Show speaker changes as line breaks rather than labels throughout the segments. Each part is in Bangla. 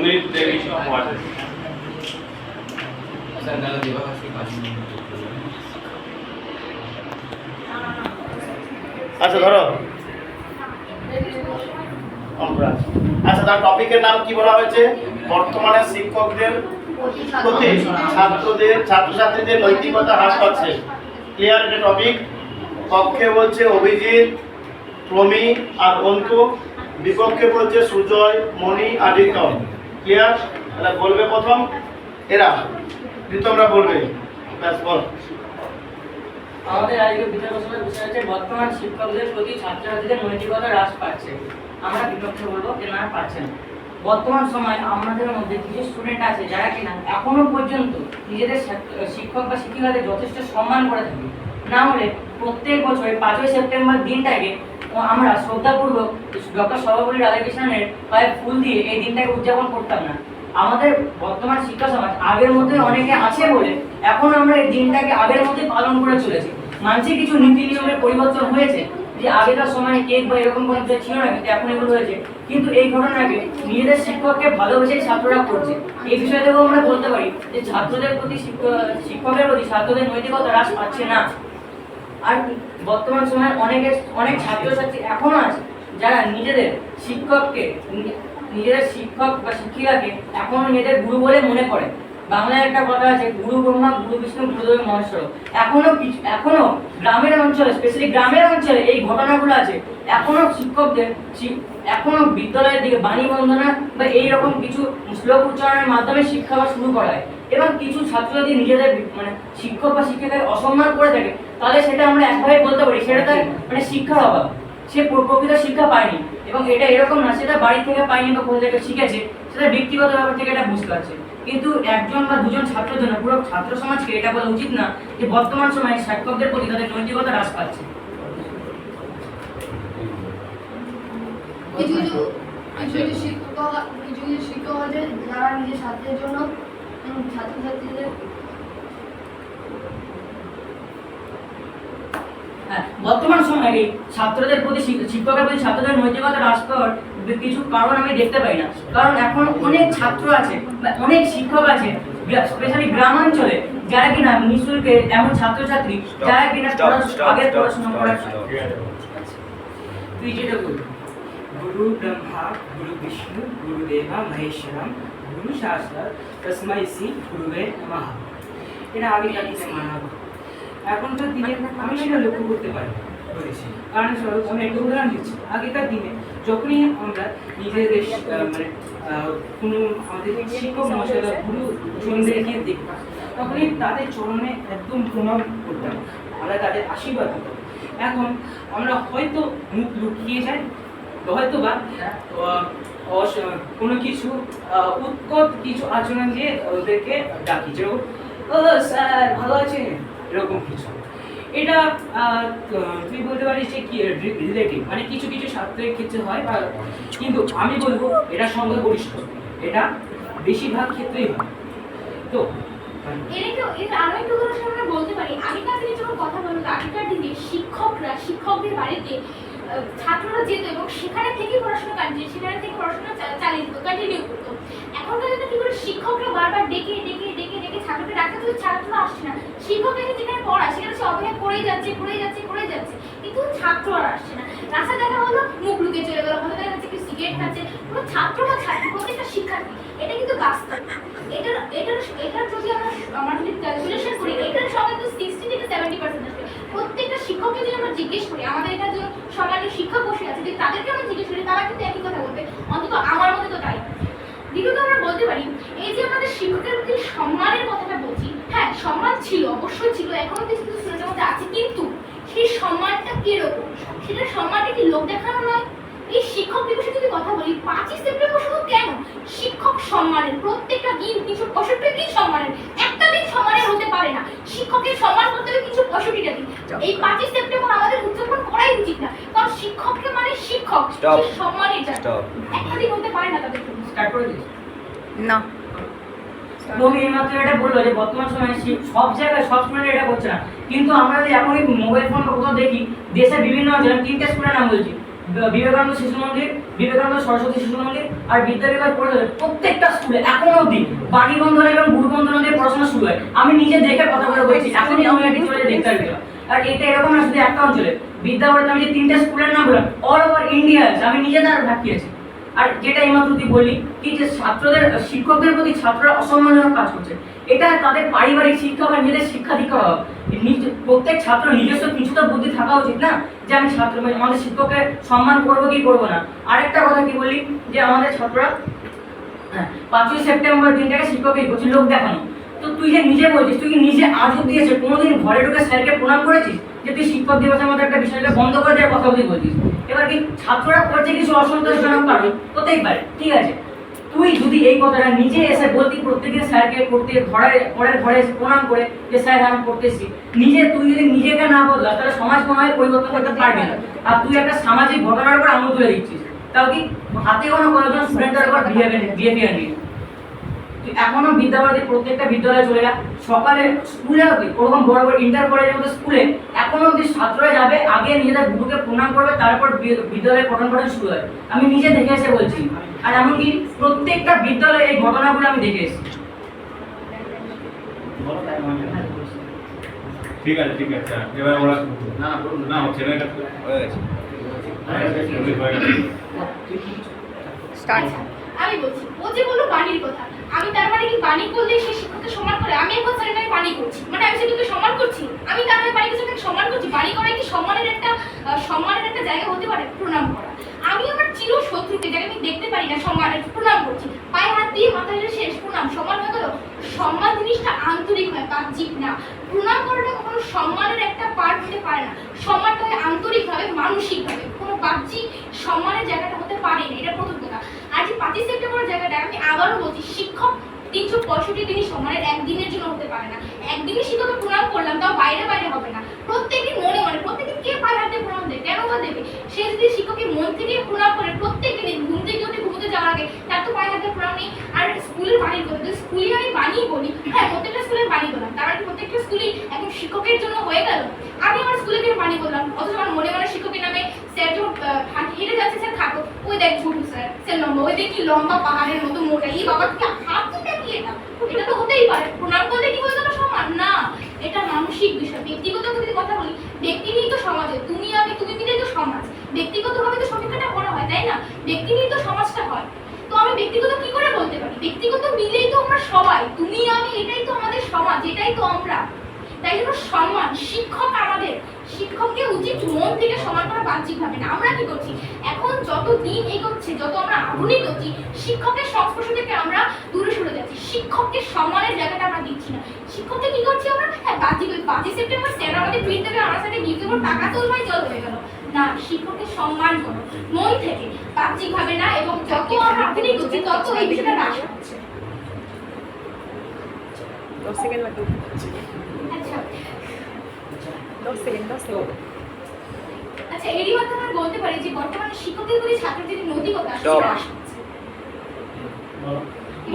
অমিত দেবী সমাজ
আচ্ছা ধরো। আচ্ছা তার টপিকের নাম কি বলা হয়েছে? বর্তমানে শিক্ষকদের প্রতি ছাত্রদের ছাত্রছাত্রীদের নৈতিকতা হ্রাস পাচ্ছে। ক্লিয়ার এটা টপিক পক্ষে বলছে অভিজিৎ প্রমি আর অন্তু বিপক্ষে বলছে সুজয় মণি আর রিতম। ক্লিয়ার তাহলে বলবে প্রথম, এরা। বলবে, ব্যাস, বল।
আমাদের আজকে বিচার বর্তমান শিক্ষকদের প্রতি ছাত্রছাত্রীদের নৈতিকতা হ্রাস পাচ্ছে। আমরা বিপক্ষে বলব যে না, পাচ্ছে না। বর্তমান সময় আমাদের মধ্যে কিছু স্টুডেন্ট আছে যারা কিনা এখনও পর্যন্ত নিজেদের শিক্ষক বা শিক্ষিকাদের যথেষ্ট সম্মান করে থাকে। না হলে প্রত্যেক বছর পাঁচই সেপ্টেম্বর দিনটাকে আমরা শ্রদ্ধাপূর্বক ডক্টর সর্বপল্লী রাধাকৃষ্ণনের পায়ে ফুল দিয়ে এই দিনটাকে উদযাপন করতাম না। আমাদের বর্তমান শিক্ষা সমাজ আগের অনেকে আছে বলে এখন আমরা এই দিনটাকে আগের পালন করে চলেছি। মানছে কিছু নীতি নিয়মের পরিবর্তন হয়েছে যে আগেকার সময় কেক বা এরকম কোনো কিছু ছিল না কিন্তু এখন এগুলো হয়েছে। কিন্তু এই ঘটনাকে নিজেদের শিক্ষককে ভালোবেসে ছাত্ররা করছে। এই বিষয় থেকেও আমরা বলতে পারি যে ছাত্রদের প্রতি শিক্ষক- শিক্ষকের প্রতি ছাত্রদের নৈতিকতা হ্রাস পাচ্ছে না। আর বর্তমান সময়ে অনেকে, অনেক ছাত্রছাত্রী এখনও আছে যারা নিজেদের শিক্ষককে, নিজেদের শিক্ষক বা শিক্ষিকাকে এখনও নিজেদের গুরু বলে মনে করে। বাংলায় একটা কথা আছে, গুরু ব্রহ্মা, গুরু বিষ্ণু গুরুদেব মহেশ্বর। এখনও কিছু, এখনও গ্রামের অঞ্চলে স্পেশালি গ্রামের অঞ্চলে এই ঘটনাগুলো আছে। এখনও শিক্ষকদের এখনও বিদ্যালয়ের দিকে বাণী বন্দনা বা এই রকম কিছু শ্লোক উচ্চারণের মাধ্যমে শিক্ষা শুরু করা হয়। এবং কিছু ছাত্র যদি নিজেদের মানে শিক্ষক বা শিক্ষিকাকে অসম্মান করে থাকে। তাহলে সেটা আমরা একভাবে বলতে পারি, সেটা তার মানে শিক্ষার অভাব। সে প্র- প্রকৃত শিক্ষা পায়নি এবং এটা এরকম না সেটা বাড়ি থেকে পায়নি বা কোথা থেকে শিখেছে সেটা ব্যক্তিগত ব্যাপার থেকে এটা বুঝতে পারছে। কিন্তু একজন বা দুজন ছাত্রের জন্য, পুরো ছাত্র সমাজকে এটা বলা উচিত না যে বর্তমান সময়ে শিক্ষকদের প্রতি তাদের নৈতিকতা হ্রাস পাচ্ছে।
শিক্ষক কিছু যারা নিজের ছাত্রের জন্য ছাত্রছাত্রীদের
হ্যাঁ, হ্যাঁ, বর্তমান সময়ে ছাত্রদের প্রতি শিক্ষকের প্রতি ছাত্রদের নৈতিকতা হ্রাস পাওয়ার কিছু কারণ আমি দেখতে পাই না। কারণ এখন অনেক ছাত্র আছে অনেক শিক্ষক আছে স্পেশালি গ্রামাঞ্চলে যারা কিনা নিঃশুল্কে এমন ছাত্রছাত্রী যারা কিনা আগের পড়াশোনা করার তুই যেটা বলবি
গুরু ব্রহ্মা গুরু বিষ্ণু গুরু দেবা মহেশ্বরম গুরু শাস্ত্র তসময় শ্রী গুরুবে নমঃ। এটা আগে জানি মানা এখনকার দিনে আমি সেটা লক্ষ্য করতে পারি কারণ স্বরূপ আমি একটা উদাহরণ দিচ্ছি। আগেকার দিনে যখনই আমরা নিজেদের মানে কোনো আমাদের শিক্ষক মশাই বা গুরু জনদেরকে দেখতাম, তখনই তাদের চরণে একদম প্রণাম করতাম, আমরা তাদের আশীর্বাদ দিতাম। এখন আমরা হয়তো মুখ লুকিয়ে যাই হয়তো বা কোনো কিছু উৎকট কিছু আচরণ দিয়ে ওদেরকে ডাকি যে, ও, স্যার, ভালো আছেন? এরকম কিছু। এটা তুই বলতে পারিস যে কি রিলেটিভ মানে কিছু কিছু ছাত্রের ক্ষেত্রে হয় বা কিন্তু আমি বলব এটা সংখ্যাগরিষ্ঠ এটা বেশিরভাগ ক্ষেত্রেই হয়। তো
বলতে পারি। আগেকার দিনে যখন কথা বলতো আগেকার দিনে শিক্ষকরা, শিক্ষকদের বাড়িতে ছাত্ররা যেত এবং সেখানে থেকে পড়াশোনা কন্টিনিউ সেখানে থেকে পড়াশোনা চালিয়ে যেত কন্টিনিউ করতো এখনকার দিনে কি করে শিক্ষকরা বারবার ডেকে ডেকে ছাত্রকে ডাকতে তো ছাত্র আসছে না। শিক্ষক এসে যেখানে পড়া, সেখানে সে অপেক্ষা করেই যাচ্ছে করেই যাচ্ছে করেই যাচ্ছে। কিন্তু ছাত্র আর আসছে না। রাস্তা দেখা হলো, মুখ লুকিয়ে চলে গেল হয়তো দেখা যাচ্ছে কি সিগারেট খাচ্ছে। কোনো ছাত্র বা ছাত্রী প্রত্যেকটা শিক্ষার্থী। এটা কিন্তু বাস্তব। এটার এটার এটার যদি আমরা আমরা যদি ক্যালকুলেশন করি, এটার সঙ্গে তো সিক্সটি থেকে সেভেন্টি পার্সেন্ট আসবে। প্রত্যেকটা শিক্ষককে যদি আমরা জিজ্ঞেস করি, আমাদের এখানে যে সমাজে শিক্ষক বসে আছে, যদি তাদেরকে আমরা জিজ্ঞেস করি, তারা কিন্তু একই কথা বলবে। অন্তত আমার মতে তো তাই। দ্বিতীয়ত আমরা বলতে পারি এই যে আমাদের শিক্ষকের প্রতি সম্মানের কথাটা বলছি হ্যাঁ সম্মান ছিল অবশ্যই ছিল এখনও কিছু কিছু স্টুডেন্টের মধ্যে আছে কিন্তু সেই সম্মানটা কীরকম? সেটা সম্মানটা কি লোক দেখানো নয়? এই শিক্ষক দিবসে যদি কথা বলি পাঁচই সেপ্টেম্বর শুধু কেন? শিক্ষক সম্মানের প্রত্যেকটা দিন কিছু পঁয়ষট্টি দিন সম্মানের একটা দিন সম্মানের হতে পারে না। শিক্ষকের সম্মান করতে হবে তিনশো পঁয়ষট্টিটা দিন। এই পাঁচই সেপ্টেম্বর আমাদের উদযাপন করাই উচিত না কারণ শিক্ষককে মানে শিক্ষক সম্মানের. একটা দিন হতে পারে না তাদের জন্য।
স্টার্ট করে দিস?
না।
তুমি এইমাত্র এটা বলল যে বর্তমান সময়ে সব জায়গায় সব স্টুডেন্ট এটা করছে না। কিন্তু আমরা যদি এখনই মোবাইল ফোন কোথাও দেখি দেশের বিভিন্ন অঞ্চলে তিনটে স্কুলের নাম বলছি। বিবেকানন্দ শিশু মন্দির বিবেকানন্দ সরস্বতী শিশু মন্দির আর পরিষদের প্রত্যেকটা স্কুলে এখনও অবধি বাণীবন্ধন এবং গুরুবন্ধন দিয়ে পড়াশোনা শুরু হয়। আমি নিজে দেখে কথা বলে বলছি এখনই আমি একটি চলে দেখতে পারবি। আর এটা এরকম না শুধু একটা অঞ্চলে। বিদ্যাপড়াতে আমি যে তিনটে স্কুলের নাম বললাম অল ওভার ইন্ডিয়া আছে আমি নিজে তার থাকিয়েছি আর যেটা এইমাত্র তুই বললি কি যে ছাত্রদের শিক্ষকদের প্রতি ছাত্ররা অসম্মানজনক কাজ করছে। এটা তাদের পারিবারিক শিক্ষা বা নিজেদের শিক্ষা দীক্ষা। নিজ- প্রত্যেক ছাত্র নিজস্ব কিছুটা বুদ্ধি থাকা উচিত না যে আমি ছাত্র আমাদের শিক্ষককে সম্মান করব কি করব না। আরেকটা কথা কি বলি যে আমাদের ছাত্ররা হ্যাঁ, পাঁচই সেপ্টেম্বর দিনটাকে শিক্ষকের করছি লোক দেখানো। তো তুই যে নিজে বলছিস তুই নিজে আজ অব্দি কোনোদিন ঘরে ঢুকে স্যারকে প্রণাম করেছিস? যে তুই শিক্ষক দিবসের মতো একটা বিষয়টা বন্ধ করে দেওয়ার কথা বলি। বলছিস এবার কি ছাত্ররা করছে কিছু অসন্তোষজনক কারণ হতেই পারে, ঠিক আছে। তুই যদি এই কথাটা নিজে এসে বলতি প্রত্যেকদিন স্যারকে করতে ঘরে ঘরের, ঘরে এসে প্রণাম করে যে স্যার আমি করতেছি, নিজে, তুই যদি নিজেকে না বদলা তাহলে সমাজ কোনো পরিবর্তন করতে পারবি না। আর তুই একটা সামাজিক ঘটনার উপর আঙুল তুলে দিচ্ছিস। তাও কি হাতে কোনো কয়েকজন স্টুডেন্টের উপর বিহেভিয়ার নিয়ে? তুই এখনও বিদ্যালয়ে প্রত্যেকটা বিদ্যালয়ে চলে যা। সকালে স্কুলে অব্দি ওরকম বড় বড় ইন্টার কলেজের মতো স্কুলে এখনও অব্দি ছাত্ররা যাবে আগে নিজেদের গুরুকে প্রণাম করবে তারপর বিদ্যালয়ে পঠন পাঠন শুরু হয় আমি নিজে দেখে এসে বলছি। আর এমনকি প্রত্যেকটা বিদ্যালয়ে এই ঘটনাগুলো আমি দেখে এসেছি।
বলো
ঠিক আছে ঠিক আছে। এবার ওরা
না না বলুন
না। আমার হয়ে গেছে।
আচ্ছা, আমি বলছি ও যে বলল বাণীর কথা আমি তার মানে কি বাণী করলে সে শিক্ষককে সম্মান করে? আমি এখন স্যারের আমি বাণী করছি। মানে আমি সেটাকে সম্মান করছি। আমি তার মানে বাণীকে সেটাকে সম্মান করছি, বাণী করা কি সম্মানের একটা সম্মানের একটা জায়গা হতে পারে? প্রণাম করা। আমি আমার চির শত্রুকে, যাকে আমি দেখতে পারি না, সম্মানের প্রণাম করছি। পায়ে হাত দিয়ে মাথায় দিয়ে শেষ প্রণাম। সম্মান হয়ে গেল? সম্মান জিনিসটা আন্তরিক হয়, বাহ্যিক না। প্রণাম করাটা কখনো সম্মানের একটা পার্ট হতে পারে না। সম্মানটা হয় আন্তরিকভাবে, মানসিকভাবে। কোনো বাহ্যিক সম্মানের জায়গাটা হতে পারে না। এটা প্রথম আর যে পাঁচই সেপ্টেম্বর জায়গাটা আমি আবারও বলছি শিক্ষক তিনশো পঁয়ষট্টি দিনই সম্মানের একদিনের জন্য হতে পারে না। একদিনই শিক্ষককে প্রণাম করলাম, তাও বাইরে বাইরে হবে না। প্রত্যেকদিন মনে মনে প্রত্যেকদিন কে পায়ে হাতে প্রণাম দেয় কেন বা দেবে? সে যদি শিক্ষকের মন থেকে প্রণাম করে প্রত্যেকদিন ঘুম থেকে উঠে ঘুমোতে যাওয়ার আগে তার তো পায়ে হাতে প্রণাম নেই। আর স্কুলের বাণীর কথা, যদি স্কুলে আমি বানিয়ে বলি হ্যাঁ প্রত্যেকটা স্কুলের বাণী বললাম, তার মানে প্রত্যেকটা স্কুলই এখন শিক্ষকের জন্য হয়ে গেল। আমি আমার স্কুলে গিয়ে বাণী বললাম, অথচ আমার মনে মনে শিক্ষকের নামে স্যার যখন হেঁটে যাচ্ছে, স্যার থাকো। ওই দেখ ছোট স্যার স্যার লম্বা, ওই দেখ লম্বা পাহাড়ের মতো মোটা। এই বাবা কি হাত কি এটা এটা তো হতেই পারে। প্রণাম করলে কি হয়ে গেল সমান? না, এটা মানসিক বিষয়। ব্যক্তিগত যদি কথা বলি ব্যক্তি নিয়েই তো সমাজে, তুমি আমি তুমি মিলেই তো সমাজ। ব্যক্তিগতভাবে তো সমীক্ষাটা করা হয়, তাই না? ব্যক্তি নিয়ে তো সমাজটা হয়। তো আমি ব্যক্তিগত কি করে বলতে পারি? ব্যক্তিগত মিলেই তো আমরা সবাই। তুমি, আমি, এটাই তো আমাদের সমাজ, এটাই তো আমরা। তাই জন্য সম্মান শিক্ষক আমাদের। শিক্ষককে উচিত মন থেকে সম্মান করা বাহ্যিক ভাবে না। আমরা কি করছি? এখন যত দিন এগোচ্ছে যত আমরা আধুনিক হচ্ছি শিক্ষকের সংস্পর্শ থেকে আমরা দূরে সরে যাচ্ছি। শিক্ষককে সম্মানের জায়গাটা আমরা দিচ্ছি না। শিক্ষককে কি করছি আমরা? হ্যাঁ বাহ্যিক ওই পাঁচই সেপ্টেম্বর স্যার আমাদের টুইট দেবে আমার সাথে গিফট দেবো টাকা তো ভাই জল হয়ে গেল। না শিক্ষককে সম্মান করো। মন থেকে বাহ্যিক ভাবে না এবং যত আমরা আধুনিক হচ্ছি তত এই বিষয়টা হ্রাস
Dos segundos বাকি
আচ্ছা
dos segundos dos segundos.
আচ্ছা এরই মাধ্যমে আমরা বলতে পারি যে বর্তমানে শিক্ষকের প্রতি ছাত্রদের নৈতিকতা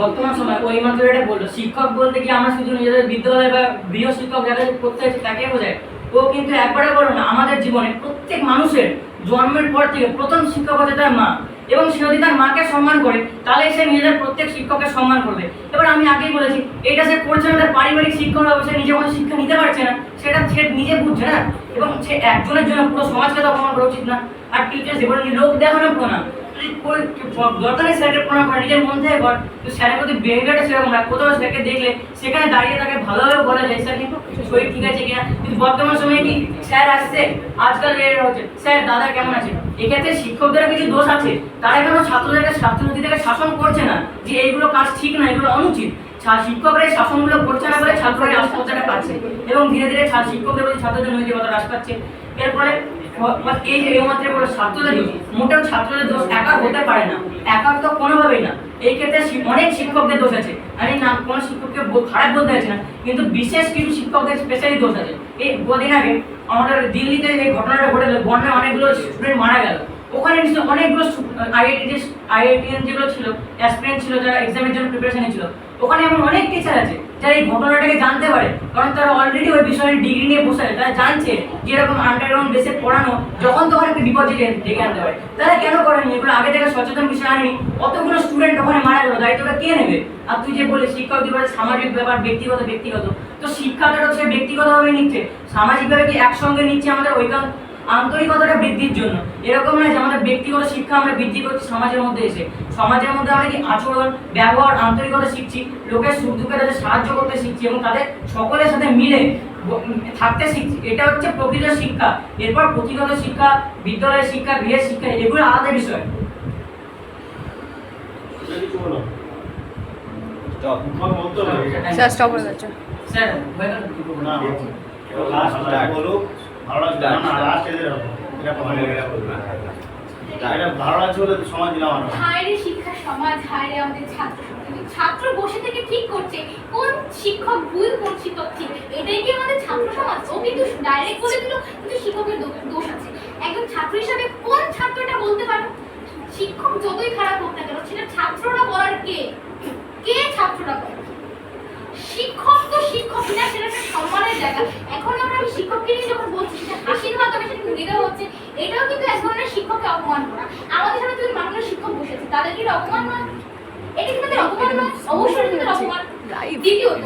বর্তমান সময় ওই মাত্র এটা বলল শিক্ষক বলতে কি আমরা শুধু নিজেদের বিদ্যালয় বা গৃহ শিক্ষক যারা করতে হচ্ছে তাকে বোঝায় ও কিন্তু একবারে বলো না আমাদের জীবনে প্রত্যেক মানুষের জন্মের পর থেকে প্রথম শিক্ষক হচ্ছে তার মা। এবং সে যদি তার মাকে সম্মান করে, তাহলে সে নিজেদের প্রত্যেক শিক্ষককে সম্মান করবে। এবার আমি আগেই বলেছি এটা সে করছে না, তার পারিবারিক শিক্ষক সে নিজে কোনো শিক্ষা নিতে পারছে না, সেটা সে নিজে বুঝছে না। এবং সে একজনের জন্য পুরো সমাজকে তো অপমান করা উচিত না, আর টিচার জীবনে লোক দেখানো প্রণাম দরকারে স্যারকে প্রণাম করা, নিজের মন থেকে কর। তুই স্যারের প্রতি বিহেভিয়ারটা সেরকম না। কোথাও স্যারকে দেখলে, সেখানে দাঁড়িয়ে তাকে ভালোভাবে বলা যায়, স্যার, কিন্তু শরীর ঠিক আছে কিনা? কিন্তু বর্তমান সময়ে কি স্যার আসছে? আজকাল এর হচ্ছে, স্যার, দাদা কেমন আছে? এক্ষেত্রে শিক্ষকদের কিছু দোষ আছে। তারা কেন ছাত্রদেরকে, ছাত্রছাত্রীদেরকে শাসন করছে না যে এইগুলো কাজ ঠিক না, এগুলো অনুচিত। শিক্ষকরা এই শাসনগুলো করছে না বলে ছাত্ররা আস্পর্ধাটা পাচ্ছে এবং ধীরে ধীরে শিক্ষকদের প্রতি ছাত্রদের নৈতিকতা হ্রাস পাচ্ছে। এর ফলে এই যে এইমাত্র বলে ছাত্রদের দোষ, মোটেও ছাত্রদের দোষ একা হতে পারে না একা তো কোনোভাবেই না। এই ক্ষেত্রে অনেক শিক্ষকদের দোষ আছে। আমি না, কোনো শিক্ষককে খারাপ বলতে চাইছি না, কিন্তু বিশেষ কিছু শিক্ষকদের স্পেশালি দোষ আছে। এই কদিন আগে আমাদের দিল্লিতে এই ঘটনাটা ঘটে ঘটেছিল বন্যায় অনেকগুলো স্টুডেন্ট মারা গেল। ওখানে নিশ্চয় অনেকগুলো আইআইটি যে আইআইটিএন যেগুলো ছিল অ্যাসপিরেন্ট ছিল, যারা এক্সামের জন্য প্রিপারেশনে ছিল ওখানে এমন অনেক টিচার আছে যারা এই ঘটনাটাকে জানতে পারে, কারণ তারা অলরেডি ওই বিষয়ে ডিগ্রি নিয়ে বসে আছে, তারা জানছে যে এরকম আন্ডারগ্রাউন্ড বেসে পড়ানো, যখন তখন একটা বিপদ ডেকে আনতে পারে। তারা কেন করেনি? এগুলো আগে থেকে সচেতন বিষয় আনেনি। অতগুলো স্টুডেন্ট ওখানে মারা গেলো, দায়িত্বটা কে নেবে? আর তুই যে বলে শিক্ষক দিবস সামাজিক ব্যাপার, ব্যক্তিগত ব্যক্তিগত। তো শিক্ষাটা হচ্ছে ব্যক্তিগতভাবে নিচ্ছে। সামাজিকভাবে কি একসঙ্গে নিচ্ছে আমাদের ওইখান আন্তরিকতাটা বৃদ্ধির জন্য। এরকম নয় যে আমাদের ব্যক্তিগত শিক্ষা আমরা বৃদ্ধি করছি সমাজের মধ্যে এসে। সমাজের মধ্যে আমরা কি আচরণ ব্যবহার আন্তরিকতা শিখছি লোকের সুখ দুঃখে তাদের সাহায্য করতে শিখছি এবং তাদের সকলের সাথে মিলে থাকতে শিখছি। এটা হচ্ছে প্রকৃত শিক্ষা। এরপর পুঁথিগত শিক্ষা বিদ্যালয়ের শিক্ষা গৃহের শিক্ষা এগুলো আলাদা বিষয়।
স্যার স্টপ হয়ে
স্যার
বলে
শিক্ষা সমাজ হায়রে আমাদের ছাত্র ছাত্র বসে থেকে ঠিক করছে কোন শিক্ষক ভুল কোন শিক্ষক ঠিক? এটাই কি আমাদের ছাত্র সমাজ? ও কিন্তু ডাইরেক্ট বলে দিল কিন্তু শিক্ষকের দোষ আছে। একজন ছাত্র হিসাবে কোন ছাত্র বলতে পারো শিক্ষক যতই খারাপ হোক না কেন সেটা ছাত্ররা বলার কে? কে ছাত্ররা বলে? শিক্ষক তো শিক্ষক না সেটা একটা সম্মানের জায়গা। এখন আমি শিক্ষককে নিয়ে যখন বলছি সেটা হাসির মাধ্যমে সেটা দেওয়া হচ্ছে এটাও কিন্তু এক ধরনের শিক্ষককে অপমান করা। আমাদের সামনে যদি মাননীয় শিক্ষক বসেছে তাদের কি অপমান নয়? এটা কি তাদের অপমান নয়? অবশ্যই তাদের অপমান। দ্বিতীয়ত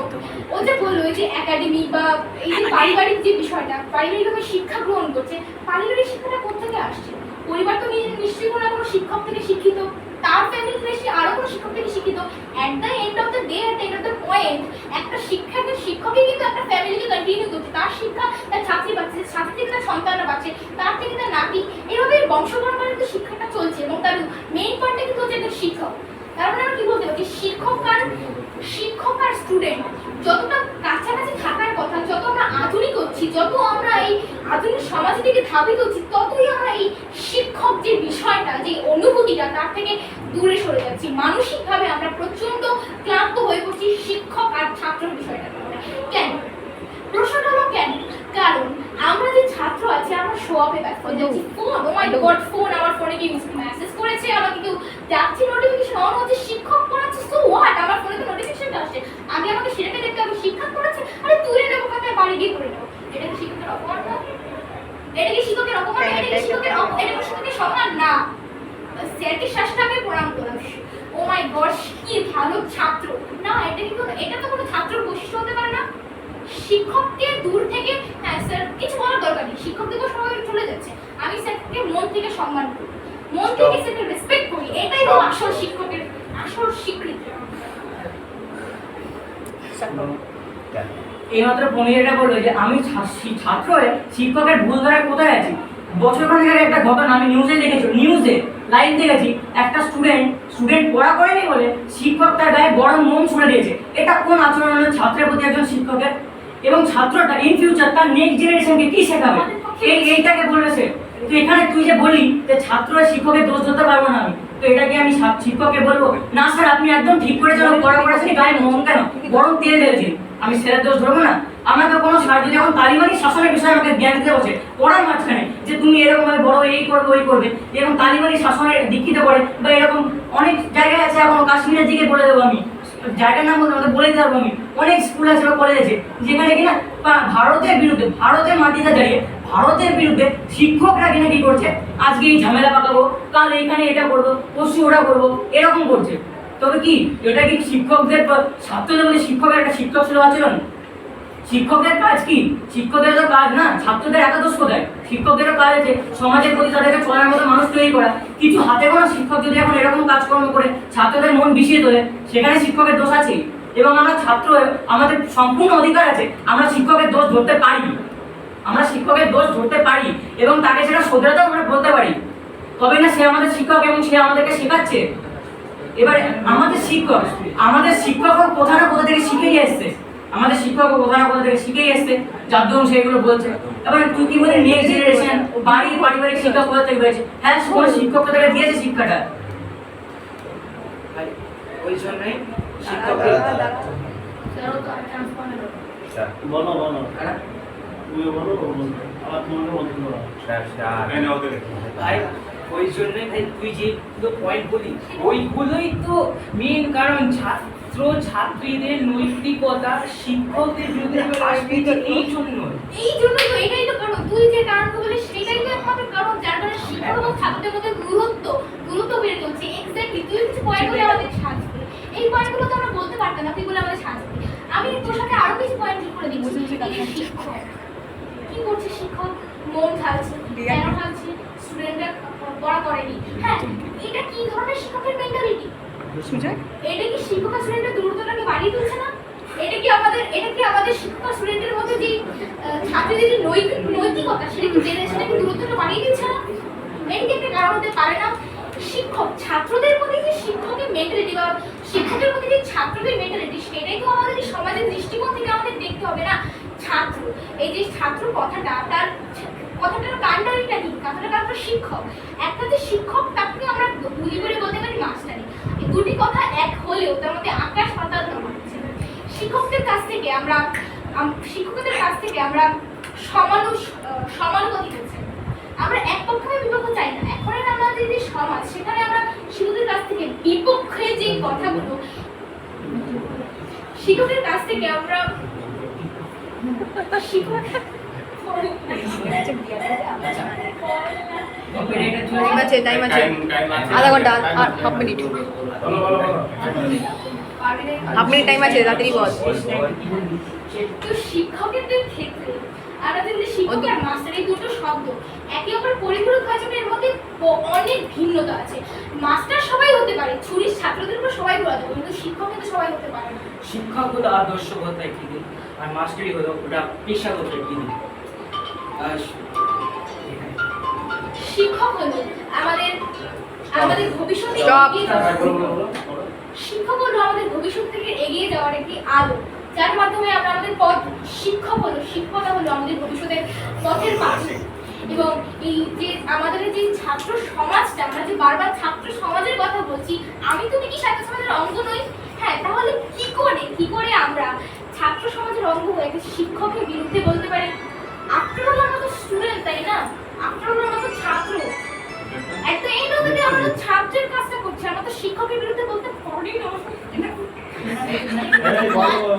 ও যে বলল যে একাডেমি বা এই যে পারিবারিক যে বিষয়টা পারিবারিকভাবে শিক্ষা গ্রহণ করছে পারিবারিক শিক্ষাটা কোথেকে আসছে? পরিবার তো নিশ্চয়ই কোনো কোনো শিক্ষক থেকে শিক্ষিত তার ফ্যামিলি নিশ্চয়ই আরও কোনো শিক্ষক থেকে শিক্ষিত। At the end of the day at the end of the point একটা শিক্ষকের শিক্ষকই কিন্তু একটা ফ্যামিলিকে কন্টিনিউ করছে। তার শিক্ষা, তার ছাত্রী পাচ্ছে ছাত্রী থেকে তার সন্তানরা পাচ্ছে তার থেকে তার নাতি। এভাবে বংশ পরম্পরায় কিন্তু শিক্ষাটা চলছে এবং তার মেইন পয়েন্টটা কিন্তু হচ্ছে একজন শিক্ষক। তার মানে আমরা কি বলতে পারি শিক্ষক আর শিক্ষক আর স্টুডেন্ট যতটা কাছাকাছি থাকার কথা যত আমরা আধুনিক হচ্ছি, যত আমরা এই আধুনিক সমাজ থেকে ধাবিত হচ্ছি, ততই আমরা এই শিক্ষক যে বিষয়টা, যে অনুভূতিটা, তার থেকে দূরে সরে যাচ্ছি। মানসিকভাবে আমরা প্রচণ্ড ক্লান্ত হয়ে পড়ছি শিক্ষক আর ছাত্র বিষয়টা প্রশ্নটা হলো কেন? কারণ আমরা যে ছাত্র আছি আমরা শো আপে ব্যস্ত। হয়ে যাচ্ছি phone oh my god phone আমার ফোনে কি মেসেজ করেছে আমাকে কেউ যাচ্ছি নোটিফিকেশন অন হচ্ছে শিক্ষক পড়াচ্ছে সো হোয়াট আমার ফোনে তো নোটিফিকেশন আসছে। আগে আমাকে সেটাকে দেখতে হবে শিক্ষক পড়াচ্ছে? আরে তুলে নেব খাতায় বাড়ি গিয়ে করে নেব। এটা কি শিক্ষকের অপমান? না এটা কি শিক্ষকের অপমান? না? এটা কি শিক্ষকের এটা কি শিক্ষকের সম্মান না। স্যারকে শ্বাসটাকে প্রণাম করলাম। ও মাই গড কি ভালো ছাত্র। না এটা কিন্তু এটা তো কোনো ছাত্র বৈশিষ্ট্য হতে পারে না শিক্ষককে দূর থেকে হ্যাঁ স্যার কিছু বলার দরকার নেই। শিক্ষক দিবস সবাই চলে যাচ্ছে। আমি স্যারকে মন থেকে সম্মান করি। মন থেকে স্যারকে রেসপেক্ট করি। এটাই তো আসল শিক্ষকের আসল স্বীকৃতি।
এইমাত্র পনিরেটা বলল যে আমি ছাত্র হয়ে শিক্ষকের ভুল ধরায় কোথায় আছি? বছর খানেক আগে একটা ঘটনা আমি নিউজে দেখেছি নিউজে লাইভ দেখেছি। একটা স্টুডেন্ট স্টুডেন্ট পড়া করেনি বলে শিক্ষক তার গায়ে গরম মোম ছুড়ে দিয়েছে। এটা কোন আচরণ হলো? ছাত্রের প্রতি একজন শিক্ষকের এবং ছাত্রটা ইন ফিউচার তার নেক্সট জেনারেশনকে কি শেখাবে? এই এইটাকে বলবে সে। তো এখানে তুই যে বলি যে ছাত্র শিক্ষকের দোষ ধরতে পারব না আমি তো এটাকে আমি শিক্ষককে বলব না স্যার আপনি একদম ঠিক করেছেন আমি পড়া করেছেন গায়ে মন কেন? গরম তেল ঢেলেছেন আমি স্যারের দোষ ধরবো না। আমাকে কোনো স্যার যদি এখন তালিবানি শাসনের বিষয়ে আমাকে জ্ঞান দিতে বসে পড়ার মাঝখানে যে তুমি এরকম ভাবে বড় এই করবে ওই করবে এরকম তালিবানি শাসনের দীক্ষিত করে বা এরকম অনেক জায়গায় আছে এখন কাশ্মীরের দিকে বলে দেবো আমি। জায়গার নাম বলতে আমাদের বলে দিতে পারব আমি অনেক স্কুল আছে বা কলেজ আছে, যেখানে কিনা ভারতের বিরুদ্ধে, ভারতের মাটিতে দাঁড়িয়ে, ভারতের বিরুদ্ধে শিক্ষকরা কিনা কি করছে? আজকে এই ঝামেলা পাকাবো, কাল এইখানে এটা করব, পরশু ওটা করব, এরকম করছে। তবে কি, এটা কি শিক্ষকদের ছাত্রদের মধ্যে শিক্ষকের একটা শিক্ষক ছিল আচরণ? শিক্ষকের কাজ কি? শিক্ষকদের তো কাজ না, ছাত্রদের একাদশ কোথায়? শিক্ষকদেরও কাজ আছে, সমাজের প্রতি তাদেরকে চলার মতো মানুষ তৈরি করা। কিছু হাতে কোনো শিক্ষক যদি এখন এরকম কাজকর্ম করে, ছাত্রদের মন বিষিয়ে তোলে, সেখানে শিক্ষকের দোষ আছে। এবং আমরা ছাত্র, আমাদের সম্পূর্ণ অধিকার আছে, আমরা শিক্ষকের দোষ ধরতে পারি। আমরা শিক্ষকের দোষ ধরতে পারি, এবং তাকে সেটা শোধরাতেও আমরা বলতে পারি। তবে না, সে আমাদের শিক্ষক এবং সে আমাদেরকে শেখাচ্ছে। এবারে আমাদের শিক্ষক, আমাদের শিক্ষকও কোথাও না কোথা থেকে শিখেই এসছে? আমাদের শিক্ষকও কোথা না কোথা থেকে শিখেই এসছে যার সেগুলো বলছে। এবার তুই কি বলি নেক্সট জেনারেশন বাড়ি পারিবারিক শিক্ষা কোথা থেকে হয়েছে হ্যাঁ কোনো শিক্ষক কোথা থেকে দিয়েছে শিক্ষাটা?
ওই জন্যই শিক্ষকদের
স্যারও তো আর ট্রান্সফার
স্যার।
বলো বলো। তুমি বলো আবার তোমাকে বলতে বলো।
Sir sir.
ভাই ওই জন্যই ভাই তুই যেগুলো পয়েন্ট বলি ওইগুলোই তো মেন কারণ। ছাত্র ছাত্র ছাত্রীদের নৈতিকতা শিক্ষকদের বিরুদ্ধে হ্রাস এই জন্য
এই জন্য তো এটাই তো কারণ। তুই যে কারণটা বলে সেটাই তো একমাত্র কারণ যার কারণে শিক্ষক এবং ছাত্রদের মধ্যে দূরত্ব দূরত্ব বেড়ে চলছে। এক্স্যাক্টলি তুই কিছু পয়েন্ট বলে আমাদের সাজবে এই পয়েন্টগুলো তো আমরা বলতে পারতাম না তুই বলে আমাদের সাজবে আমি তোর সাথে আরও কিছু পয়েন্ট যোগ করে দিচ্ছি। শিক্ষক। কি করছে শিক্ষক? মন ঢালছে কেন ঢালছে স্টুডেন্টরা পড়া করেনি। হ্যাঁ এটা কি ধরনের শিক্ষকের মেন্টালিটি
সুজয়
এটা কি শিক্ষক আর স্টুডেন্টের দূরত্বটাকে বাড়িয়ে তুলছে না? এটা কি আমাদের এটা কি আমাদের শিক্ষক স্টুডেন্টের মধ্যে যে ছাত্রদের যে নৈতিক নৈতিকতা, সেটা কি জেনারেশনে কি দূরত্বটা বাড়িয়ে দিচ্ছে না? এটা কি একটা কারণ হতে পারে না, শিক্ষক ছাত্রদের মধ্যে যে শিক্ষকের মেন্টালিটি বা শিক্ষকের মধ্যে যে ছাত্রদের মেন্টালিটি সেটাই তো আমাদের সমাজের দৃষ্টিকোণ থেকে আমাদের দেখতে হবে না। ছাত্র এই যে ছাত্র কথাটা, তার কথাটার কাণ্ডারিটা কি? কথাটা কারণ শিক্ষক। একটা যে শিক্ষক, তাকে আমরা গুলি করে বলতে পারি মাস্টারি। দুটি কথা এক হলেও তার মধ্যে আকাশ পাতাল। শিক্ষকদের কাছ থেকে আমরা শিক্ষকদের কাছ থেকে আমরা সমানুষ আহ, সমানুপাতিক চাই আমরা এক পক্ষে বিপক্ষ চাই না এখনের আমাদের যে সমাজ সেখানে আমরা শিক্ষকদের কাছ থেকে বিপক্ষে যে কথাগুলো শিক্ষকের কাছ থেকে আমরা শিক্ষক
টাইম আছে টাইম আছে। আধা ঘণ্টা আর half minute. Half minute time আছে তাড়াতাড়ি বল।
তো শিক্ষকদের ক্ষেত্রে যদি শিক্ষক আর মাস্টার এই দুটো শব্দ একে অপর পরিপূরক হওয়ার এর মধ্যে অনেক ভিন্নতা আছে। মাস্টার সবাই হতে পারে ছুরির ছাত্রদের উপর সবাই যাবে কিন্তু শিক্ষক কিন্তু সবাই হতে পারে
শিক্ষক হলো আদর্শগত একটি দিক আর মাস্টারি হলো ওটা পেশাগত একটি দিক।
শিক্ষক হলো আমাদের আমাদের ভবিষ্যতে
বলো বলো।
শিক্ষক হলো আমাদের ভবিষ্যৎ থেকে এগিয়ে যাওয়ার একটি আলো। যার মাধ্যমে আমরা আমাদের পথ শিক্ষক হলো শিক্ষকতা হলো আমাদের ভবিষ্যতের পথের পাশে এবং এই যে আমাদের যে ছাত্র সমাজটা আমরা যে বারবার ছাত্র সমাজের কথা বলছি আমি তুমি কি ছাত্র সমাজের অঙ্গ নই? হ্যাঁ তাহলে কি করে কি করে আমরা ছাত্র সমাজের অঙ্গ হয়ে শিক্ষকের বিরুদ্ধে বলতে পারি? আফটার অল তো স্টুডেন্ট তাই না? আফটার অল তো ছাত্র। একটা এই নদীতে আমরা ছাত্রের কাজটা করছি আমরা তো শিক্ষকের বিরুদ্ধে বলতে পারি না।
এই, বলো, বলো।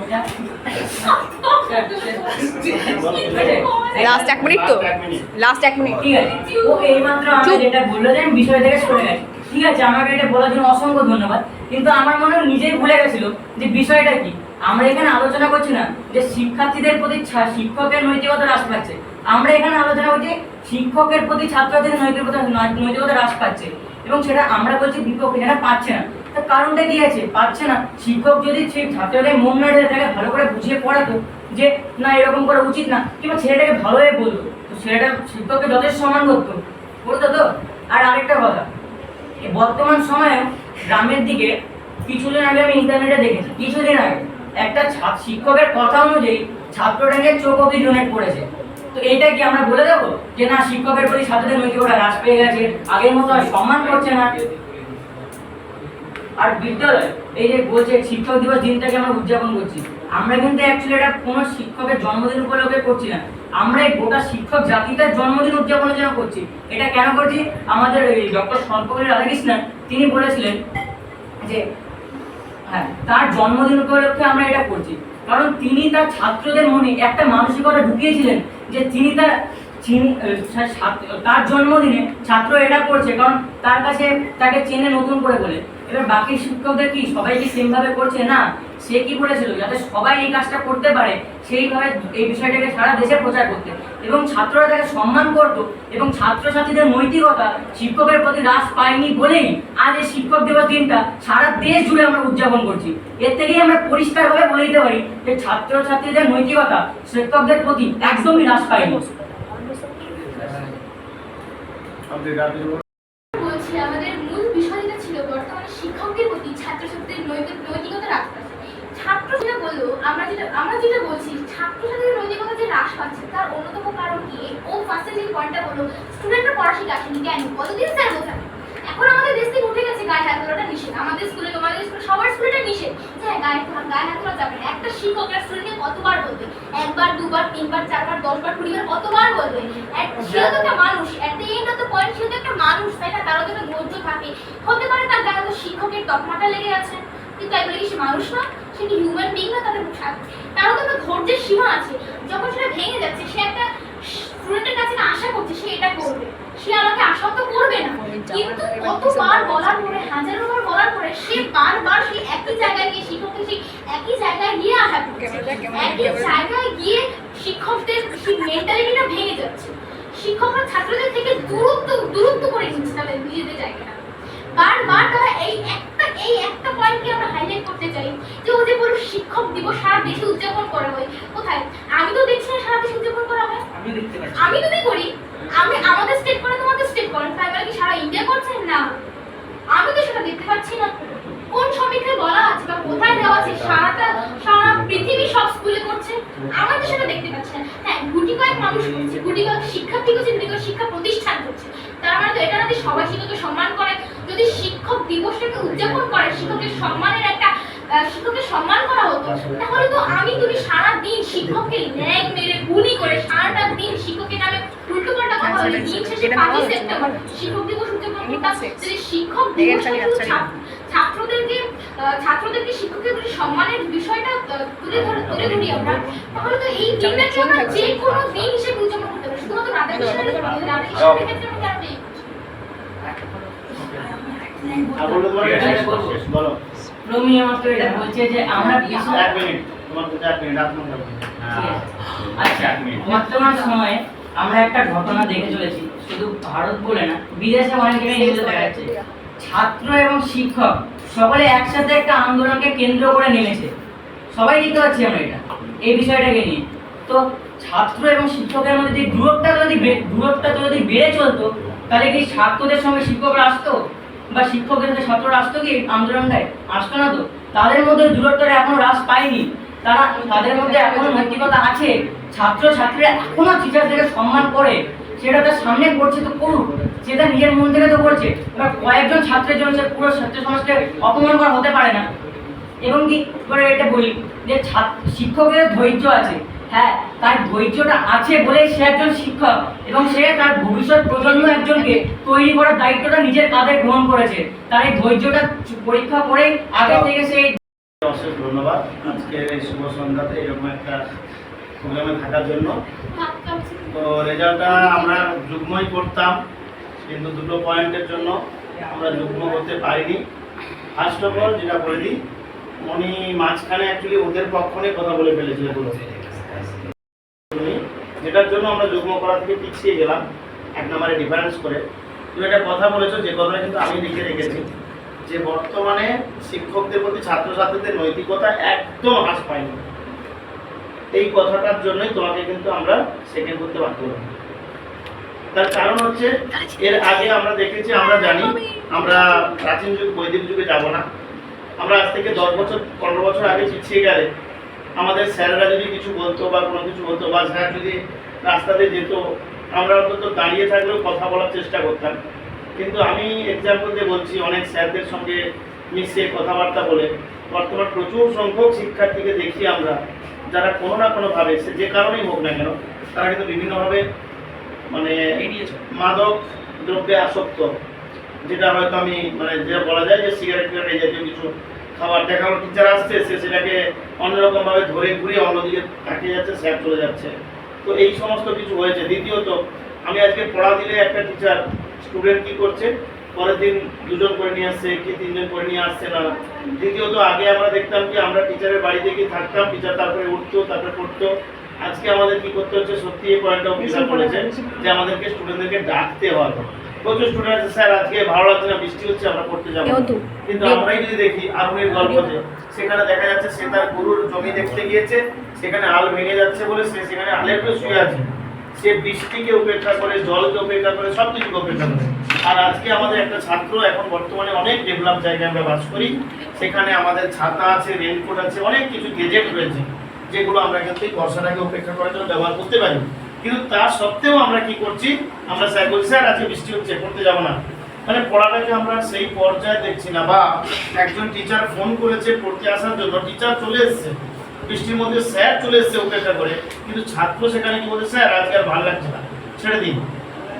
লাস্ট এক মিনিট তো।
Last এক মিনিট।
লাস্ট এক মিনিট
ঠিক আছে। ও এইমাত্র আমাকে যেটা বলল যে বিষয় থেকে সরে গেছি। ঠিক আছে আমাকে এটা বলার জন্য অসংখ্য ধন্যবাদ। কিন্তু আমার মনে হয় নিজেই ভুলে গেছিল যে বিষয়টা কি। আমরা এখানে আলোচনা করছি না যে শিক্ষার্থীদের প্রতি শিক্ষকের নৈতিকতা হ্রাস পাচ্ছে। আমরা এখানে আলোচনা করছি শিক্ষকের প্রতি ছাত্রছাত্রীদের নৈতিকতা নৈতিকতা হ্রাস পাচ্ছে এবং সেটা আমরা বলছি বিপক্ষে যারা পাচ্ছে না। তার কারণটা কি আছে? পাচ্ছে না। শিক্ষক যদি সেই ছাত্রদের মন না তাকে ভালো করে বুঝিয়ে পড়াতো যে, না, এরকম করা উচিত না। কিংবা ছেলেটাকে ভালোভাবে বলতো। তো ছেলেটা শিক্ষককে যথেষ্ট সম্মান করতো। বলতো তো? আর আরেকটা কথা বর্তমান সময়ে গ্রামের দিকে কিছুদিন আগে আমি ইন্টারনেটে দেখেছি, কিছুদিন আগে। একটা শিক্ষকের কথা অনুযায়ী ছাত্রটাকে চোখ অব্দি ডোনেট করেছে। তো এটা কি আমরা বলে দেবো? যে না, শিক্ষকের প্রতি ছাত্রদের নৈতিকতা হ্রাস পেয়ে গেছে, আগের মতো সম্মান করছে না। আর বিদ্যালয়, এই যে বলছে শিক্ষক দিবস দিনটাকে আমরা উদযাপন করছি। আমরা কিন্তু অ্যাকচুয়ালি এটা কোনো শিক্ষকের জন্মদিন উপলক্ষে করছি না। আমরা এই গোটা শিক্ষক জাতিটার জন্মদিন উদযাপনের জন্য করছি। এটা কেন করছি? আমাদের এই ডক্টর সর্বপল্লী রাধাকৃষ্ণন, তিনি বলেছিলেন যে হ্যাঁ তার জন্মদিন উপলক্ষে আমরা এটা করছি। কারণ তিনি তার ছাত্রদের মনে একটা মানসিকতা ঢুকিয়েছিলেন যে তিনি তার তার জন্মদিনে ছাত্র এটা করছে, কারণ তার কাছে তাকে চেনে নতুন করে বলে। এবার বাকি শিক্ষকদের কি সবাই কি সেমভাবে করছে? না, সে কি বলেছিল? যাতে সবাই এই কাজটা করতে পারে সেইভাবে এই বিষয়টাকে সারা দেশে প্রচার করতে। এবং ছাত্ররা তাকে সম্মান করত এবং ছাত্রছাত্রীদের নৈতিকতা শিক্ষকের প্রতি হ্রাস পায়নি বলেই আজ এই শিক্ষক দিবস দিনটা সারা দেশ জুড়ে আমরা উদযাপন করছি। এর থেকেই আমরা পরিষ্কারভাবে বলে দিতে পারি যে ছাত্রছাত্রীদের নৈতিকতা শিক্ষকদের প্রতি একদমই হ্রাস পায়নি
আপনি আপনি বলুন।
বলছি আমাদের মূল বিষয় যেটা ছিল বর্তমানে শিক্ষকদের প্রতি ছাত্রছাত্রীদের নৈতিক নৈতিকতা হ্রাস পাচ্ছে ছাত্র যেটা বলল আমরা যেটা আমরা যেটা বলছি ছাত্রছাত্রীদের নৈতিকতা যে হ্রাস পাচ্ছে তার অন্যতম কারণ কি? ও ফার্স্টে যে পয়েন্টটা বলল স্টুডেন্টরা পড়া শিখে আসেনি কেন? কতদিন স্যার বোঝাবে এখন আমাদের দেশ থেকে উঠে গেছে গায়ে হাত তোলাটা নিষেধ। আমাদের স্কুলে তোমাদের স্কুলে সবার স্কুলে এটা নিষেধ। হ্যাঁ গায়ে হাত- গায়ে হাত তোলা যাবে না। একটা শিক্ষক, একটা স্টুডেন্টকে কতবার বলবে? একবার, দুবার, তিনবার, চারবার, দশবার, কুড়িবার কতবার বলবে? সেও তো একটা মানুষ। At the end of point সেও তো একটা মানুষ। তাই না তারও তো একটা ধৈর্য থাকে। হতে পারে তার গায়ে তো শিক্ষকের তকমাটা লেগে আছে। কিন্তু কি সে মানুষ না সে কি হিউম্যান বিং না তাদের তারও তো একটা ধৈর্যের সীমা আছে। যখন সেটা ভেঙে যাচ্ছে সে একটা স্টুডেন্টের কাছে না আশা করছে সে এটা করবে। সে আমাকে আশা তো করবে না। কিন্তু কতবার বলার পরে হাজারো বার বলার পরে সে বারবার সেই একই জায়গায় গিয়ে শিক্ষককে সেই একই জায়গায় গিয়ে আশা করছে। একই জায়গায় গিয়ে শিক্ষকদের সেই মেন্টালিটিটা ভেঙে যাচ্ছে। শিক্ষকরা ছাত্রদের থেকে দূরত্ব দূরত্ব করে নিচ্ছে তাদের নিজেদের জায়গাটা। বারবার তারা এই একটা এই একটা পয়েন্টকে আমরা হাইলাইট করতে চাই যে ও যে বলল শিক্ষক দিবস সারা দেশে উদযাপন করা হয়। কোথায়? আমি তো দেখছি না সারা দেশে উদযাপন করা হয়।
আমি
যদি করি আমি আমাদের স্টেট করে তোমাদের স্টেট করে তাই বলে কি সারা ইন্ডিয়া করছে? না। আমি তো সেটা দেখতে পাচ্ছি না। কোন সমীক্ষায় বলা আছে বা কোথায় দেওয়া আছে? সারাটা সারা পৃথিবী সব স্কুলে করছে। আমি তো সেটা দেখতে পাচ্ছি না। হ্যাঁ গুটি কয়েক মানুষ করছে গুটি কয়েক শিক্ষার্থী করছে গুটি কয়েক শিক্ষা প্রতিষ্ঠান করছে। তার মানে তো এটা না যে সবাই শিক্ষককে সম্মান করে যদি শিক্ষক দিবসটাকে উদযাপন করে শিক্ষকের সম্মানের একটা আহ, শিক্ষকের সম্মান করা হতো তাহলে তো আমি তুমি সারা দিন শিক্ষককে ন্যায় মেরে গুলি করে সারাটা দিন শিক্ষকের নামে উল্টো পাল্টা কথা বলে দিন শেষে পাঁচই সেপ্টেম্বর শিক্ষক দিবস উদযাপন করতাম। যদি শিক্ষক দিবস ছাত্রদেরকে ছাত্রদেরকে শিক্ষকের প্রতি সম্মানের বিষয়টা তুলে ধরে তুলে ধরি আমরা তাহলে তো এই দিনটাকে আমরা যে কোনো দিন হিসেবে উদযাপন আমরা
এটা বলছে যে
এক মিনিট তোমার এক মিনিট
আচ্ছা বর্তমান সময়ে একটা ঘটনা দেখে চলেছি। শুধু ভারত বলে না বিদেশে অনেক জায়গায় নিউজে দেখা যাচ্ছে ছাত্র এবং শিক্ষক সকলে একসাথে একটা আন্দোলনকে কেন্দ্র করে নেমেছে। সবাই দেখতে পাচ্ছি আমরা এটা এই বিষয়টাকে নিয়ে। তো ছাত্র এবং শিক্ষকের মধ্যে যে দূরত্বটা যদি দূরত্বটা যদি বেড়ে চলতো, তাহলে কি ছাত্রদের সঙ্গে শিক্ষকরা আসতো? বা শিক্ষকদের সাথে ছাত্ররা আসতো কি আন্দোলনটায়? আসতো না তো। তাদের মধ্যে দূরত্বটা এখনও হ্রাস পায়নি। তারা তাদের মধ্যে এখনও নৈতিকতা আছে। ছাত্র ছাত্রীরা এখনও টিচারদেরকে সম্মান করে। সেটা তার সামনে করছে তো করুক। সেটা নিজের মন থেকে তো করছে। এবার কয়েকজন ছাত্রের জন্য সে পুরো ছাত্র সমাজকে অপমান করা হতে পারে না। এবং কি এবারে এটা বলি যে ছাত্র শিক্ষকের ধৈর্য আছে। হ্যাঁ তার ধৈর্যটা আছে বলেই সে একজন শিক্ষক এবং সে তার ভবিষ্যৎ প্রজন্ম একজনকে তৈরি করার দায়িত্বটা নিজের কাঁধে গ্রহণ করেছে। তার এই ধৈর্যটা পরীক্ষা করে আগে থেকে সেই
অশেষ ধন্যবাদ। আজকে এই শুভ সন্ধ্যাতে এরকম একটা প্রোগ্রামে থাকার জন্য। তো রেজাল্টটা আমরা যুগ্মই করতাম কিন্তু দুটো পয়েন্টের জন্য আমরা যুগ্ম করতে পারিনি। ফার্স্ট অফ অল যেটা বলে দিই উনি মাঝখানে অ্যাকচুয়ালি ওদের পক্ষ নিয়ে কথা বলে ফেলেছিল উনি, যেটার জন্য আমরা যুগ্ম করা থেকে পিছিয়ে গেলাম। এক নম্বরে ডিফারেন্স করে। তুমি একটা কথা বলেছ, যে কথাটা কিন্তু আমি লিখে রেখেছি। যে বর্তমানে শিক্ষকদের প্রতি ছাত্রছাত্রীদের নৈতিকতা একদম হ্রাস পায়নি। এই কথাটার জন্যই তোমাকে কিন্তু আমরা সেকেন্ড করতে বাধ্য তার কারণ হচ্ছে, এর আগে আমরা দেখেছি, আমরা জানি, আমরা প্রাচীন যুগ, বৈদিক যুগে যাব না। আমরা আজ থেকে দশ বছর, পনেরো বছর আগে পিছিয়ে গেলে আমাদের স্যাররা যদি কিছু বলতো বা কোনো কিছু বলতো বা স্যার যদি রাস্তাতে যেত আমরা অন্তত দাঁড়িয়ে থাকলেও কথা বলার চেষ্টা করতাম। কিন্তু আমি এক্সাম্পল দিয়ে বলছি অনেক স্যারদের সঙ্গে মিশে কথাবার্তা বলে। বর্তমান প্রচুর সংখ্যক শিক্ষার্থীকে দেখি আমরা যারা কোনো না কোনোভাবে সে যে কারণেই হোক না কেন তারা কিন্তু বিভিন্নভাবে মানে মাদক দ্রব্যে আসক্ত যেটা হয়তো আমি মানে যেটা বলা যায় যে সিগারেট ফিগারেট এই জাতীয় কিছু খাবার দেখা গেলো টিচার আসছে সে সেটাকে অন্যরকমভাবে ধরে ঘুরিয়ে অন্যদিকে তাকিয়ে যাচ্ছে স্যার চলে যাচ্ছে। তো এই সমস্ত কিছু হয়েছে। দ্বিতীয়ত আমি আজকে পড়া দিলে একটা টিচার স্টুডেন্ট কি করছে? পরের দিন দুজন করে নিয়ে আসছে কি তিনজন করে নিয়ে আসছে না। দ্বিতীয়ত আগে আমরা দেখতাম কি আমরা টিচারের বাড়িতে গিয়ে থাকতাম টিচার তারপরে উঠতো তারপরে পড়তো। আজকে আমাদের কি করতে হচ্ছে? সত্যি এই পয়েন্টটা অফিসার করেছে যে আমাদেরকে স্টুডেন্টদেরকে ডাকতে হয় প্রচুর স্টুডেন্ট স্যার আজকে ভালো লাগছে না বৃষ্টি হচ্ছে আমরা পড়তে যাব
কিন্তু
কিন্তু আমরাই যদি দেখি আরুণের গল্পতে সেখানে দেখা যাচ্ছে সে তার গরুর জমি দেখতে গিয়েছে সেখানে আল ভেঙে যাচ্ছে বলে সে সেখানে আলের উপরে শুয়ে আছে। সে বৃষ্টিকে উপেক্ষা করে জলকে উপেক্ষা করে সব কিছুকে উপেক্ষা করে। আর আজকে আমাদের একটা ছাত্র এখন বর্তমানে অনেক ডেভেলপ জায়গায় আমরা বাস করি। সেখানে আমাদের ছাতা আছে রেনকোট আছে অনেক কিছু গেজেট রয়েছে যেগুলো আমরা কিন্তু বর্ষাটাকে উপেক্ষা করার জন্য ব্যবহার করতে পারি। কিন্তু তা সত্ত্বেও আমরা কি করছি? আমরা স্যার বলছি স্যার, আজকে বৃষ্টি হচ্ছে, পড়তে যাব না। মানে পড়াটাকে আমরা সেই পর্যায়ে দেখছি না, বা একজন টিচার ফোন করেছে পড়তে আসার জন্য টিচার চলে এসেছে। বৃষ্টির মধ্যে স্যার চলে এসেছে উপেক্ষা করে, কিন্তু ছাত্র সেখানে কি বলছে, স্যার, আজকে আর ভালো লাগছে না, ছেড়ে দিন।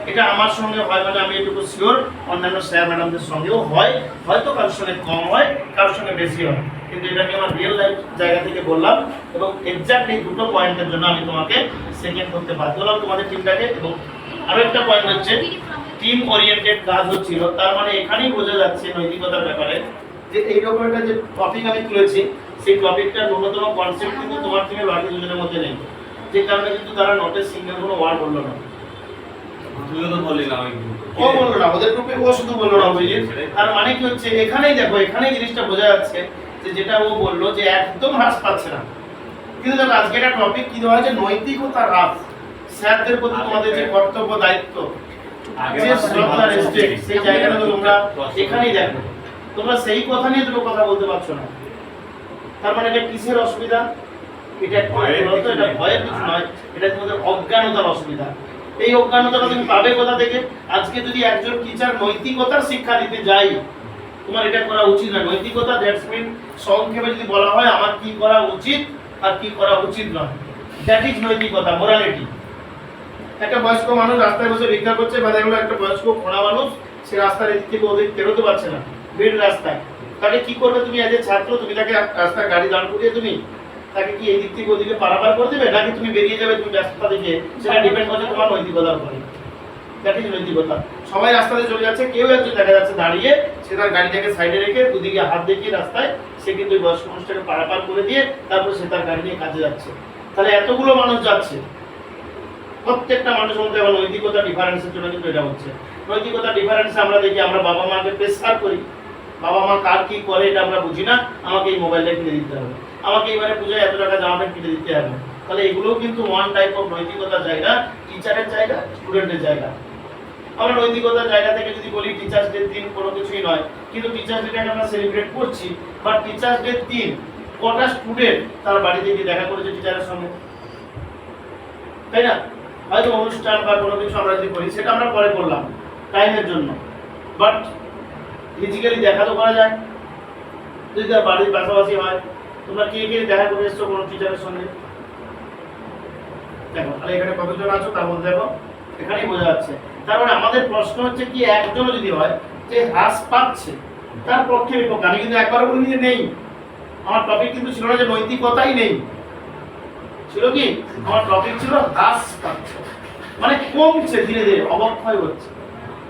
এটা আমার সঙ্গে হয় মানে আমি এটুকু শিওর অন্যান্য স্যার ম্যাডামদের সঙ্গেও হয়। হয়তো কারোর সঙ্গে কম হয়, কারোর সঙ্গে বেশি হয় কিন্তু এটা আমি আমার রিয়েল লাইফ জায়গা থেকে বললাম এবং এক্স্যাক্ট এই দুটো পয়েন্টের জন্য আমি তোমাকে সেকেন্ড করতে বাধ্য হলাম তোমাদের টিমটাকে এবং আরও একটা পয়েন্ট হচ্ছে টিম ওরিয়েন্টেড কাজ হচ্ছিল। তার মানে এখানেই বোঝা যাচ্ছে নৈতিকতার ব্যাপারে যে এইরকম একটা যে টপিক আমি তুলেছি সেই টপিকটার ন্যূনতম কনসেপ্ট কিন্তু তোমার টিমে বাকি দুজনের মধ্যে নেই। যে কারণে কিন্তু তারা নোটে সিঙ্গেল কোনো ওয়ার্ড বলল না ও বলল না ওদের গ্রুপে ও শুধু বলল না তার মানে কি হচ্ছে এখানেই দেখো এখানেই জিনিসটা বোঝা যাচ্ছে যে যেটা ও বলল যে একদম হ্রাস পাচ্ছে না। কিন্তু দেখো আজকে একটা টপিক কি দেওয়া হয়েছে? নৈতিকতা হ্রাস। স্যারদের প্রতি তোমাদের যে কর্তব্য দায়িত্ব যে শ্রদ্ধা রেসপেক্ট সেই জায়গাটা তোমরা এখানেই দেখো। তোমরা সেই কথা নিয়ে দুটো কথা বলতে পারছ না। তার মানে এটা কিসের অসুবিধা? এটা বলতো এটা ভয়ের কিছু নয় এটা তোমাদের অজ্ঞানতার অসুবিধা। এই অজ্ঞানতাটা তুমি পাবে কোথা থেকে? আজকে যদি একজন টিচার নৈতিকতার শিক্ষা দিতে যাই তোমার এটা করা উচিত না। নৈতিকতা দ্যাটস মিন সংক্ষেপে যদি বলা হয়, আমার কি করা উচিত আর কি করা উচিত নয়। দ্যাট ইজ নৈতিকতা মোরালিটি একটা বয়স্ক মানুষ রাস্তায় বসে ভিক্ষা করছে বা দেখল একটা বয়স্ক খোঁড়া মানুষ, সে রাস্তার এদিক থেকে ওদিক বেরোতে পারছে না ভিড় রাস্তায়। তাহলে কি করবে তুমি এজ এ ছাত্র? তুমি তাকে রাস্তায় গাড়ি দাঁড় করিয়ে তুমি তাকে কি এই দিক থেকে ওদিকে পারাপার করে দেবে, নাকি তুমি বেরিয়ে যাবে তুমি ব্যস্ততা দেখে? সেটা ডিপেন্ড করছে তোমার নৈতিকতার উপরে। দ্যাট ইজ নৈতিকতা। সবাই রাস্তাতে চলে যাচ্ছে, কেউ একজন দেখা যাচ্ছে দাঁড়িয়ে, সে তার গাড়িটাকে সাইডে রেখে দুদিকে হাত দেখিয়ে রাস্তায়, সে কিন্তু ওই বয়স্ক মানুষটাকে পারাপার করে দিয়ে তারপর সে তার গাড়ি নিয়ে কাজে যাচ্ছে। তাহলে এতগুলো মানুষ যাচ্ছে। প্রত্যেকটা মানুষের মধ্যে আবার নৈতিকতা ডিফারেন্সের জন্য কিন্তু এটা হচ্ছে। নৈতিকতা ডিফারেন্স আমরা দেখি, আমরা বাবা মাকে প্রেসার করি। বাবা মা কার কি করে এটা আমরা বুঝি না, আমাকে এই মোবাইলটা কিনে দিতে হবে। আমাকে এবারে পূজায় এত টাকা জামা প্যান্ট কিনে দিতে হবে। তাহলে এগুলোও কিন্তু ওয়ান টাইপ অফ নৈতিকতার জায়গা টিচারের জায়গা স্টুডেন্টের জায়গা। আমরা নৈতিকতার জায়গা থেকে যদি বলি টিচার্স ডে দিন কোনো কিছুই নয়। কিন্তু টিচার্স ডেটাকে আমরা সেলিব্রেট করছি। বাট টিচার্স ডে দিন কটা স্টুডেন্ট তার বাড়িতে গিয়ে দেখা করেছে টিচারের সঙ্গে? তাই না? হয়তো অনুষ্ঠান বা কোনো কিছু আমরা যদি করি, সেটা আমরা পরে করলাম টাইমের জন্য। বাট ফিজিক্যালি দেখা তো করা যায়। যদি তার বাড়ির পাশাপাশি হয়, তোমরা কে কে দেখা করে এসছো কোনো টিচারের সঙ্গে? দেখো, তাহলে এখানে কতজন আছো তার মধ্যে দেখো, এখানেই বোঝা যাচ্ছে। তার মানে আমাদের প্রশ্ন হচ্ছে কি একজনও যদি হয়, যে হ্রাস পাচ্ছে, তার পক্ষে বিপক্ষে। আমি কিন্তু একবারও বলিনি যে নেই। আমার টপিক কিন্তু ছিল না যে নৈতিকতাই নেই। ছিল কি? আমার টপিক ছিল হ্রাস পাচ্ছে। মানে কমছে, ধীরে ধীরে অবক্ষয় হচ্ছে।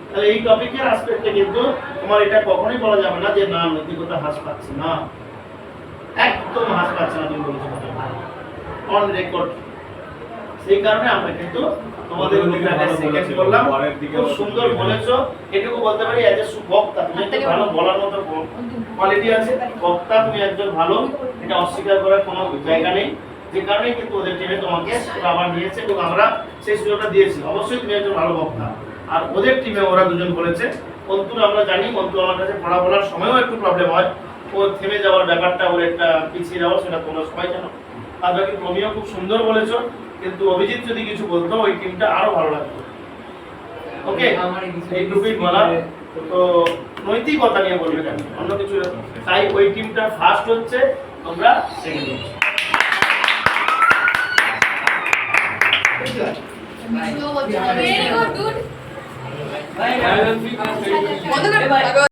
তাহলে এই টপিকের আসপেক্টে কিন্তু তোমার এটা কখনোই বলা যাবে না যে, না, নৈতিকতা হ্রাস পাচ্ছে না। একদম হ্রাস পাচ্ছে না, তুমি বলছো। অন রেকর্ড সেই কারণে আমরা কিন্তু তোমাদের করলাম। খুব সুন্দর বলেছ। এটুকু বলতে পারি এজ এ বক্তা তুমি একটু ভালো বলার মতো কোয়ালিটি আছে। বক্তা তুমি একজন ভালো। এটা অস্বীকার করার কোনো জায়গা নেই। যে কারণে কিন্তু ওদের টিমে তোমাকে আবার নিয়েছে এবং আমরা সেই সুযোগটা দিয়েছি। অবশ্যই তুমি একজন ভালো বক্তা। আর ওদের টিমে ওরা দুজন বলেছে। অন্তুর আমরা জানি অন্তু আমার কাছে পড়া বলার সময়ও একটু প্রবলেম হয়। ও থেমে যাওয়ার ব্যাপারটা ওর একটা পিছিয়ে যাওয়া সেটা তোমরা সবাই জানো আর বাকি তুমিও খুব সুন্দর বলেছ। কিন্তু অভিজিৎ যদি কিছু বলতো ওই টিমটা আরও ভালো লাগতো। ওকে এইটুকুই বলা তো নৈতিকতা নিয়ে বলবে কেন? অন্য কিছু তাই ওই টিমটা ফার্স্ট হচ্ছে তোমরা সেকেন্ড হচ্ছে।
ভেরি গুড গুড
ভাই
বন্ধ করে